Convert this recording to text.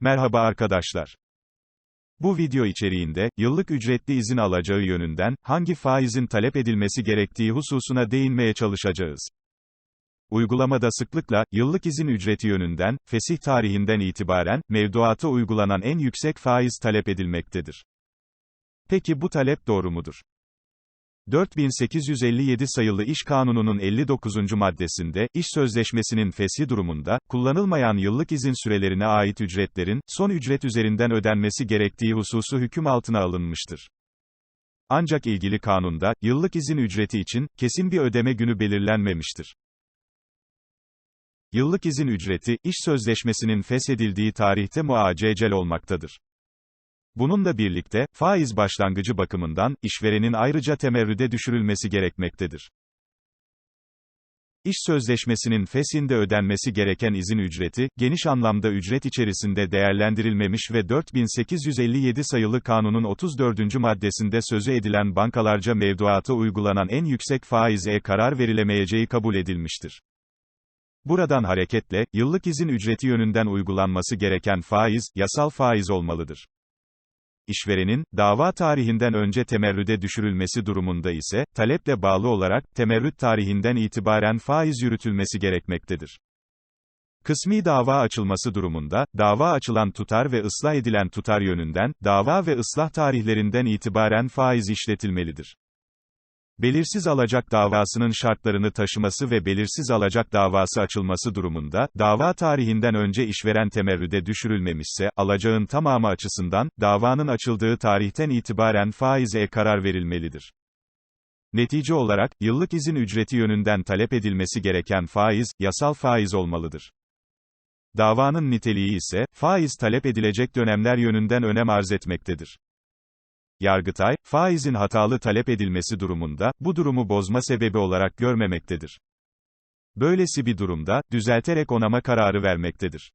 Merhaba arkadaşlar. Bu video içeriğinde, yıllık ücretli izin alacağı yönünden, hangi faizin talep edilmesi gerektiği hususuna değinmeye çalışacağız. Uygulamada sıklıkla, yıllık izin ücreti yönünden, fesih tarihinden itibaren, mevduata uygulanan en yüksek faiz talep edilmektedir. Peki bu talep doğru mudur? 4857 sayılı İş Kanunu'nun 59. maddesinde, iş sözleşmesinin feshi durumunda, kullanılmayan yıllık izin sürelerine ait ücretlerin, son ücret üzerinden ödenmesi gerektiği hususu hüküm altına alınmıştır. Ancak ilgili kanunda, yıllık izin ücreti için, kesin bir ödeme günü belirlenmemiştir. Yıllık izin ücreti, iş sözleşmesinin feshedildiği tarihte muaccel olmaktadır. Bununla birlikte, faiz başlangıcı bakımından, işverenin ayrıca temerrüde düşürülmesi gerekmektedir. İş sözleşmesinin feshinde ödenmesi gereken izin ücreti, geniş anlamda ücret içerisinde değerlendirilmemiş ve 4857 sayılı kanunun 34. maddesinde sözü edilen bankalarca mevduata uygulanan en yüksek faize karar verilemeyeceği kabul edilmiştir. Buradan hareketle, yıllık izin ücreti yönünden uygulanması gereken faiz, yasal faiz olmalıdır. İşverenin, dava tarihinden önce temerrüde düşürülmesi durumunda ise, taleple bağlı olarak, temerrüt tarihinden itibaren faiz yürütülmesi gerekmektedir. Kısmi dava açılması durumunda, dava açılan tutar ve ıslah edilen tutar yönünden, dava ve ıslah tarihlerinden itibaren faiz işletilmelidir. Belirsiz alacak davasının şartlarını taşıması ve belirsiz alacak davası açılması durumunda, dava tarihinden önce işveren temerrüde düşürülmemişse, alacağın tamamı açısından, davanın açıldığı tarihten itibaren faize karar verilmelidir. Netice olarak, yıllık izin ücreti yönünden talep edilmesi gereken faiz, yasal faiz olmalıdır. Davanın niteliği ise, faiz talep edilecek dönemler yönünden önem arz etmektedir. Yargıtay, faizin hatalı talep edilmesi durumunda, bu durumu bozma sebebi olarak görmemektedir. Böylesi bir durumda, düzelterek onama kararı vermektedir.